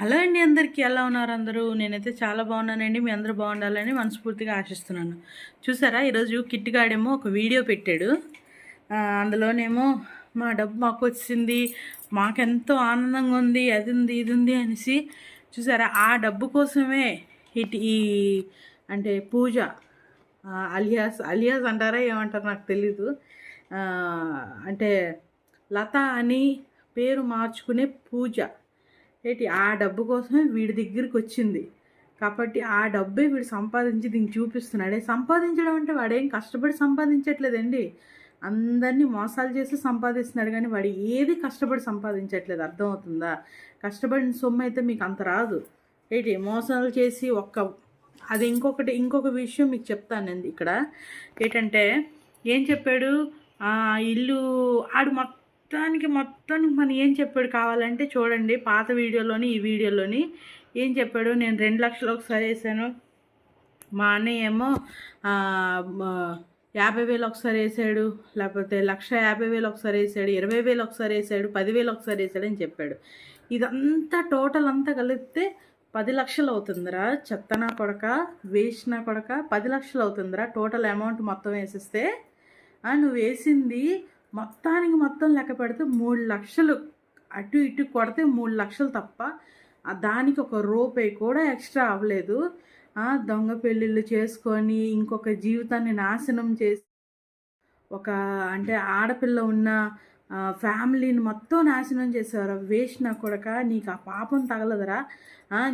Hello అండి అందరికీ ఎలా ఉన్నారు అందరూ? నేనైతే చాలా బాగున్నానండి. మీ అందరూ బాగుండాలని మనస్ఫూర్తిగా ఆశిస్తున్నాను. చూసారా ఈరోజు కిట్టిగాడేమో ఒక వీడియో పెట్టాడు. అందులోనేమో మా డబ్బు మాకు వచ్చింది మాకెంతో ఆనందంగా ఉంది అది ఉంది ఇది ఉంది అనేసి. చూసారా ఆ డబ్బు కోసమే ఇటు ఈ అంటే పూజ అలియాస్ అలియాస్ అంటారా ఏమంటారో నాకు తెలీదు. అంటే లత అని పేరు మార్చుకునే పూజ. ఏంటి ఆ డబ్బు కోసమే వీడి దగ్గరికి వచ్చింది. కాబట్టి ఆ డబ్బే వీడు సంపాదించి దీనికి చూపిస్తున్నాడే. సంపాదించడం అంటే వాడేం కష్టపడి సంపాదించట్లేదండి. అందరినీ మోసాలు చేసి సంపాదిస్తున్నాడు కానీ వాడు ఏది కష్టపడి సంపాదించట్లేదు. అర్థమవుతుందా? కష్టపడిన సొమ్ము అయితే మీకు అంత రాదు. ఏంటి మోసాలు చేసి ఒక్క అది ఇంకొకటి ఇంకొక విషయం మీకు చెప్తానండి ఇక్కడ. ఏంటంటే ఏం చెప్పాడు? ఇల్లు ఆడు మొత్తానికి మొత్తానికి మన ఏం చెప్పాడు కావాలంటే చూడండి పాత వీడియోలోని ఈ వీడియోలోని ఏం చెప్పాడు? నేను రెండు లక్షలు ఒకసారి వేసాను. మా అన్నయ్య ఏమో యాభై వేలు ఒకసారి వేసాడు. లేకపోతే లక్ష యాభై వేలు ఒకసారి వేసాడు ఇరవై వేలు ఒకసారి వేసాడు పదివేలు ఒకసారి వేసాడు అని చెప్పాడు. ఇదంతా టోటల్ అంతా కలిపితే పది లక్షలు అవుతుందిరా. చెత్తనా కొడక వేసిన కొడక పది లక్షలు అవుతుందిరా. టోటల్ అమౌంట్ మొత్తం వేసిస్తే ఆ, నువ్వు వేసింది మొత్తానికి మొత్తం లెక్క పెడితే మూడు లక్షలు. అటు ఇటు కొడితే మూడు లక్షలు తప్ప దానికి ఒక రూపాయి కూడా ఎక్స్ట్రా అవ్వలేదు. దొంగ పెళ్ళిళ్ళు చేసుకొని ఇంకొక జీవితాన్ని నాశనం చేసి ఒక అంటే ఆడపిల్ల ఉన్న ఫ్యామిలీని మొత్తం నాశనం చేసేవారు. వేస్ట్ నా కొడక నీకు ఆ పాపం తగలదురా.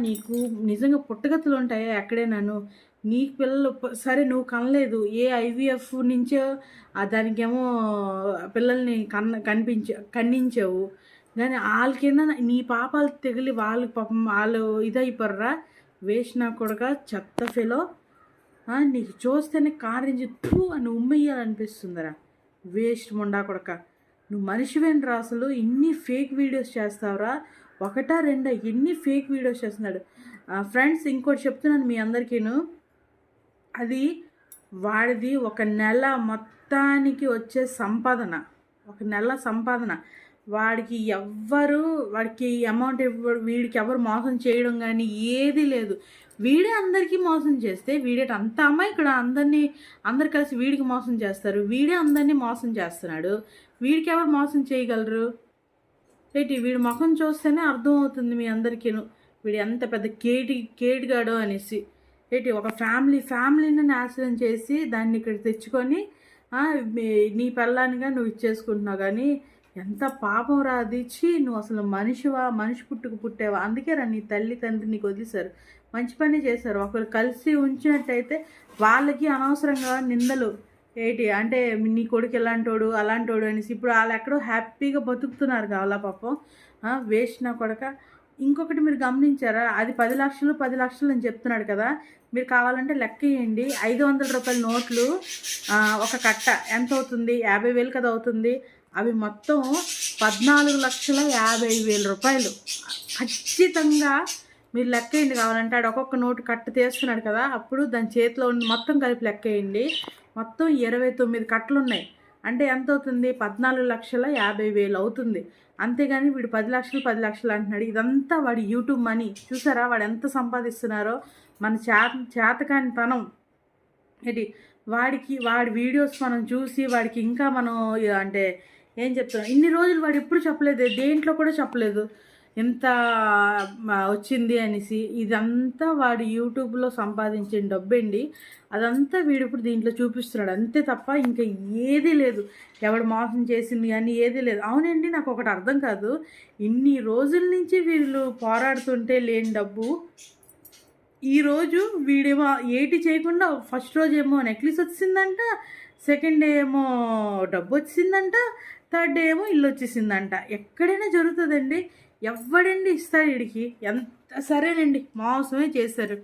నీకు నిజంగా పుట్టగతులు ఉంటాయా ఎక్కడే నన్ను నీకు పిల్లలు సరే నువ్వు కనలేదు ఏ ఐవీఎఫ్ నుంచో దానికేమో పిల్లల్ని కన్న కనిపించ కన్నించావు కానీ వాళ్ళకైనా నీ పాపాలు తెగిలి వాళ్ళు పాపం వాళ్ళు ఇదైపోర్రా. వేస్ట్ నా కొడక చెత్త ఫెలో. నీకు చూస్తేనే కారించి తూ అని ఉమ్మేయాలనిపిస్తుందిరా. వేస్ట్ ముండా కొడక. నువ్వు మనిషివేంట్రా అసలు ఇన్ని ఫేక్ వీడియోస్ చేస్తావురా. ఒకటా రెండా ఎన్ని ఫేక్ వీడియోస్ చేస్తున్నాడు. ఫ్రెండ్స్ ఇంకోటి చెప్తున్నాను మీ అందరికీను. అది వాడిది ఒక నెల మొత్తానికి వచ్చే సంపాదన. ఒక నెల సంపాదన. వాడికి ఎవ్వరు వాడికి అమౌంట్ ఇవ్వడు వీడికి ఎవరు మోసం చేయడం కానీ ఏది లేదు. వీడే అందరికీ మోసం చేస్తే వీడే అంత అమ్మాయి ఇక్కడ అందరినీ అందరు కలిసి వీడికి మోసం చేస్తారు. వీడే అందరినీ మోసం చేస్తున్నాడు. వీడికి ఎవరు మోసం చేయగలరు? ఏంటి వీడి ముఖం చూస్తేనే అర్థం అవుతుంది మీ అందరికీను. వీడు ఎంత పెద్ద కేటి కేటిగాడో అనేసి. ఏంటి ఒక ఫ్యామిలీ ఫ్యామిలీని నాశనం చేసి దాన్ని ఇక్కడ తెచ్చుకొని నీ పెళ్ళానిగా నువ్వు ఇచ్చేసుకుంటున్నావు కానీ ఎంత పాపం రాదిచ్చి నువ్వు అసలు మనిషివా మనిషి పుట్టుకు పుట్టావా? అందుకే రా నీ తల్లి తండ్రి నీకు వదిలేశారు. మంచి పని చేశారు. ఒకరు కలిసి ఉంచినట్టయితే వాళ్ళకి అనవసరంగా నిందలు. ఏంటి అంటే నీ కొడుకు ఎలాంటోడు అలాంటోడు అనేసి ఇప్పుడు వాళ్ళు ఎక్కడో హ్యాపీగా బతుకుతున్నారు కావాలా పాపం. వేస్ట్ నా కొడక. ఇంకొకటి మీరు గమనించారా? అది పది లక్షలు పది లక్షలు అని చెప్తున్నాడు కదా. మీరు కావాలంటే లెక్క వేయండి. ఐదు వందల రూపాయల నోట్లు ఒక కట్ట. ఎంత అవుతుంది? యాభై వేలు కదా అవుతుంది. అవి మొత్తం పద్నాలుగు లక్షల యాభై వేల రూపాయలు. ఖచ్చితంగా మీరు లెక్క వేయండి కావాలంటే. ఆడు ఒక్కొక్క నోటు కట్ట తీస్తున్నాడు కదా. అప్పుడు దాని చేతిలో ఉండి మొత్తం కలిపి లెక్క వేయండి. మొత్తం ఇరవై తొమ్మిది కట్టలు ఉన్నాయి అంటే ఎంత అవుతుంది పద్నాలుగు లక్షల యాభై వేలు అవుతుంది. అంతేగాని వీడు పది లక్షలు పది లక్షలు అంటున్నాడు. ఇదంతా వాడి యూట్యూబ్ మనీ. చూసారా వాడు ఎంత సంపాదిస్తున్నారో? మన చేత చేతకాని తనం. ఏంటి? వాడికి వాడి వీడియోస్ మనం చూసి వాడికి ఇంకా మనం అంటే ఏం చెప్తున్నాం ఇన్ని రోజులు వాడు ఎప్పుడు చెప్పలేదు. దేంట్లో కూడా చెప్పలేదు. ఎంత వచ్చింది అనేసి ఇదంతా వాడు యూట్యూబ్లో సంపాదించిన డబ్బండి. అదంతా వీడు ఇప్పుడు దీంట్లో చూపిస్తున్నాడు. అంతే తప్ప ఇంకా ఏదీ లేదు. ఎవడు మోసం చేసింది కానీ ఏదీ లేదు. అవునండి నాకు ఒకటి అర్థం కాదు. ఇన్ని రోజుల నుంచి వీళ్ళు పోరాడుతుంటే లేని డబ్బు. ఈరోజు వీడేమో ఏటి చేయకుండా ఫస్ట్ రోజు ఏమో నెక్లెస్ వచ్చిందంట సెకండ్ డే ఏమో డబ్బు వచ్చిందంట థర్డ్ డే ఏమో ఇల్లు వచ్చేసిందంట. ఎక్కడైనా జరుగుతుందండి. ఎవడండి ఇస్తాడు వీడికి ఎంత సరేనండి మోసమే చేశారు.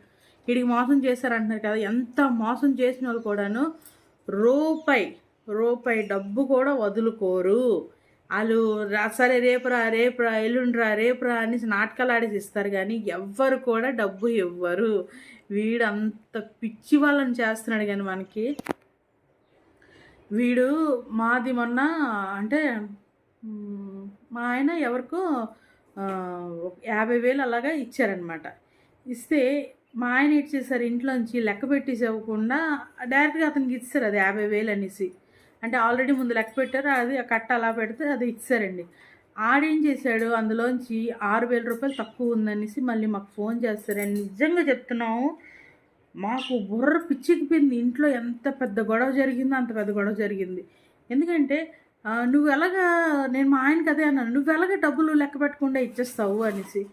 వీడికి మోసం చేశారు అంటున్నారు కదా ఎంత మోసం చేసిన వాళ్ళు కూడాను రూపాయి రూపాయి డబ్బు కూడా వదులుకోరు. వాళ్ళు రా సరే రేపురా రేపురా ఎల్లుండ్రా రేపురా అనేసి నాటకాలు ఆడేసి ఇస్తారు కానీ ఎవ్వరు కూడా డబ్బు ఇవ్వరు. వీడు అంత పిచ్చి వాళ్ళని చేస్తున్నాడు కానీ మనకి. వీడు మాది మొన్న అంటే మా ఆయన ఎవరికో యాభై వేలు అలాగా ఇచ్చారనమాట ఇస్తే మా ఆయన ఏం చేశారు ఇంట్లోంచి లెక్క పెట్టేసి ఇవ్వకుండా డైరెక్ట్గా అతనికి ఇస్తారు అది యాభై వేలు అనేసి. అంటే ఆల్రెడీ ముందు లెక్క పెట్టారు అది కట్ట అలా పెడితే అది ఇచ్చారండి ఆడేం చేశాడు అందులోంచి ఆరు వేల రూపాయలు తక్కువ ఉందనేసి మళ్ళీ మాకు ఫోన్ చేస్తారని నిజంగా చెప్తున్నాము మాకు బుర్ర పిచ్చికిపోయింది ఇంట్లో ఎంత పెద్ద గొడవ జరిగిందో అంత పెద్ద గొడవ జరిగింది. ఎందుకంటే నువ్వు ఎలాగా నేను మా ఆయనకి అదే అన్నాను నువ్వు ఎలాగ డబ్బులు లెక్క పెట్టకుండా ఇచ్చేస్తావు? అనేసి.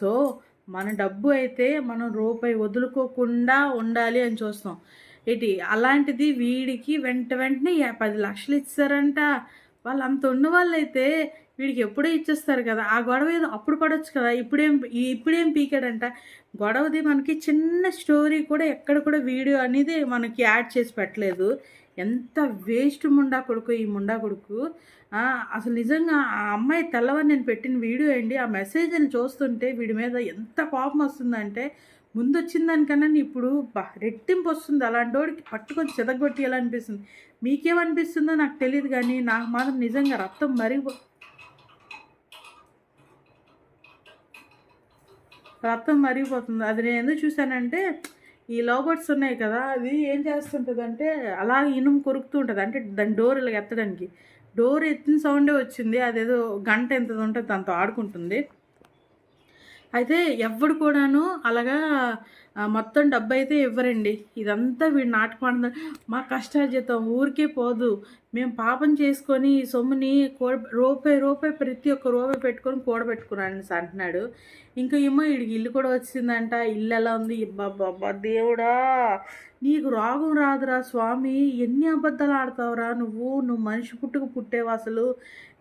సో మన డబ్బు అయితే మనం రూపాయి వదులుకోకుండా ఉండాలి అని చూస్తాం. ఏంటి అలాంటిది వీడికి వెంట వెంటనే పది లక్షలు ఇచ్చారంట. వాళ్ళు అంత ఉన్న వాళ్ళైతే వీడికి ఎప్పుడో ఇచ్చేస్తారు కదా. ఆ గొడవ ఏదో అప్పుడు పడవచ్చు కదా. ఇప్పుడేం ఈ- ఇప్పుడేం పీకాడంట. గొడవది మనకి చిన్న స్టోరీ కూడా ఎక్కడ కూడా వీడియో అనేది మనకి యాడ్ చేసి పెట్టలేదు. ఎంత వేస్ట్ ముండా కొడుకు ఈ ముండా కొడుకు. అసలు నిజంగా ఆ అమ్మాయి తెల్లవారు నేను పెట్టిన వీడియో అండి ఆ మెసేజ్ని చూస్తుంటే వీడి మీద ఎంత కోపం వస్తుందంటే ముందు వచ్చిన దానికన్నా ఇప్పుడు బా రెట్టింపు వస్తుంది. అలాంటి వాడికి పట్టుకొని చెదగొట్టేయాలనిపిస్తుంది. మీకేమనిపిస్తుందో నాకు తెలియదు కానీ నాకు మాత్రం నిజంగా రక్తం మరిగిపో రక్తం మరిగిపోతుంది. అది నేను ఎందుకు చూశానంటే ఈ లోబర్ట్స్ ఉన్నాయి కదా అది ఏం చేస్తుంటుంది అంటే అలా ఇనుము కొరుకుతూ ఉంటుంది అంటే దాని డోర్ ఇలా ఎత్తడానికి. డోర్ ఎత్తిన సౌండే వచ్చింది. అదేదో గంట ఎంత ఉంటుంది. దాంతో ఆడుకుంటుంది. అయితే ఎవడు కూడాను అలాగా మొత్తం డబ్బు అయితే ఇవ్వరండి. ఇదంతా వీడు నాటకం మా కష్టార్జితం ఊరికే పోదు. మేము పాపం చేసుకొని ఈ సొమ్ముని కూడ రూపాయి రూపాయి ప్రతి ఒక్క రూపాయి పెట్టుకొని కూడబెట్టుకున్నాను అంటున్నాడు. ఇంకా ఏమో వీడికి ఇల్లు కూడా వచ్చిందంట. ఇల్లు ఎలా ఉంది? బాబా దేవుడా! నీకు రోగం రాదురా స్వామి. ఎన్ని అబద్ధాలు ఆడతావురా నువ్వు? నువ్వు మనిషి పుట్టుకు పుట్టేవు అసలు?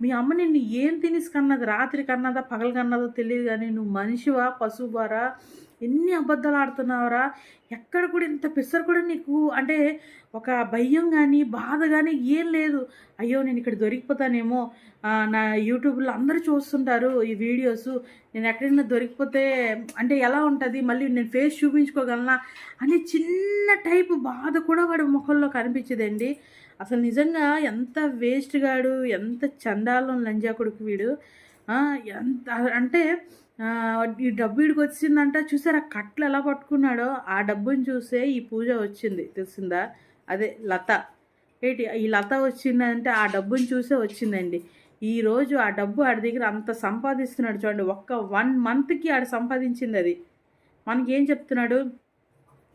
మీ అమ్మ నిన్ను ఏం తినేసి కన్నది? రాత్రి కన్నదా పగలు కన్నదో తెలియదు కానీ నువ్వు మనిషివా పశువువారా? ఎన్ని అబద్ధాలు ఆడుతున్నావురా? ఎక్కడ కూడా ఇంత పిసరు కూడా నీకు అంటే ఒక భయం కానీ బాధ కానీ ఏం లేదు. అయ్యో నేను ఇక్కడ దొరికిపోతానేమో. నా యూట్యూబ్లో అందరూ చూస్తుంటారు ఈ వీడియోస్. నేను ఎక్కడైనా దొరికిపోతే అంటే ఎలా ఉంటుంది? మళ్ళీ నేను ఫేస్ చూపించుకోగలనా? అని చిన్న టైపు బాధ కూడా వాడి ముఖంలో కనిపించదండి. అసలు నిజంగా ఎంత వేస్ట్ గాడు ఎంత చండాలం లంజా కొడుకు వీడు ఎంత అంటే ఈ డబ్బు ఇడికి వచ్చిందంట. చూసారా కట్లు ఎలా పట్టుకున్నాడో? ఆ డబ్బుని చూసే ఈ పూజ వచ్చింది. తెలిసిందా? అదే లత. ఏంటి ఈ లత వచ్చిందంటే ఆ డబ్బుని చూసే వచ్చిందండి. ఈరోజు ఆ డబ్బు ఆడి దగ్గర అంత సంపాదిస్తున్నాడు చూడండి. ఒక్క వన్ మంత్కి ఆడు సంపాదించింది అది. మనకేం చెప్తున్నాడు?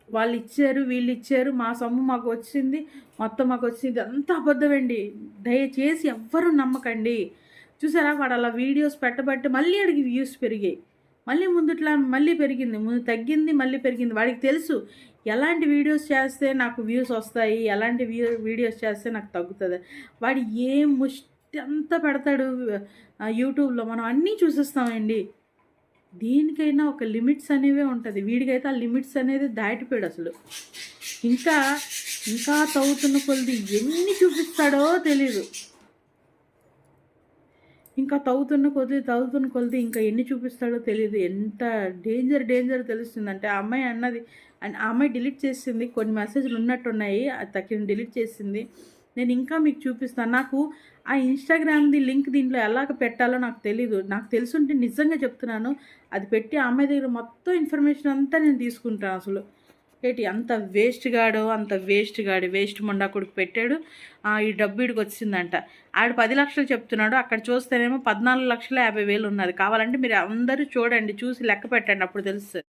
వాళ్ళు ఇచ్చారు వీళ్ళు ఇచ్చారు మా సొమ్ము మాకు వచ్చింది మొత్తం మాకు వచ్చింది. అంత అబద్ధమండి దయచేసి ఎవ్వరూ నమ్మకండి. చూసారా? వాడు అలా వీడియోస్ పెట్టబట్టి మళ్ళీ అడిగి వ్యూస్ పెరిగాయి. మళ్ళీ ముందుట్లా మళ్ళీ పెరిగింది. ముందు తగ్గింది మళ్ళీ పెరిగింది. వాడికి తెలుసు ఎలాంటి వీడియోస్ చేస్తే నాకు వ్యూస్ వస్తాయి ఎలాంటి వ్యూ వీడియోస్ చేస్తే నాకు తగ్గుతుంది. వాడు ఏ ముష్టి అంతా పెడతాడు యూట్యూబ్లో. మనం అన్నీ చూసేస్తామండి. దేనికైనా ఒక లిమిట్స్ అనేవే ఉంటుంది. వీడికైతే ఆ లిమిట్స్ అనేది దాటిపోయాడు అసలు. ఇంకా ఇంకా తవ్వుతున్న కొలది ఎన్ని చూపిస్తాడో తెలియదు ఇంకా తవ్వుతున్న కొద్ది తవ్వుతున్న కొద్ది ఇంకా ఎన్ని చూపిస్తాడో తెలియదు ఎంత డేంజర్ డేంజర్ తెలుస్తుందంటే ఆ అమ్మాయి అన్నది అండ్ ఆ అమ్మాయి డిలీట్ చేసింది కొన్ని మెసేజ్లు ఉన్నట్టున్నాయి అది తక్కిన డిలీట్ చేసింది. నేను ఇంకా మీకు చూపిస్తాను. నాకు ఆ ఇన్స్టాగ్రామ్ది లింక్ దీంట్లో ఎలాగ పెట్టాలో నాకు తెలీదు. నాకు తెలుసుంటే నిజంగా చెప్తున్నాను. అది పెట్టి ఆ అమ్మాయి దగ్గర మొత్తం ఇన్ఫర్మేషన్ అంతా నేను తీసుకుంటాను అసలు. ఏంటి అంత వేస్ట్ గాడు అంత వేస్ట్ గాడు వేస్ట్ మొండా కొడుకు పెట్టాడు. ఆ, ఈ డబ్బు ఇడికి వచ్చిందంట. ఆడు పది లక్షలు చెప్తున్నాడు. అక్కడ చూస్తేనేమో పద్నాలుగు లక్షల యాభై వేలు ఉన్నది. కావాలంటే మీరు అందరూ చూడండి చూసి లెక్క పెట్టండి అప్పుడు తెలుస్తుంది.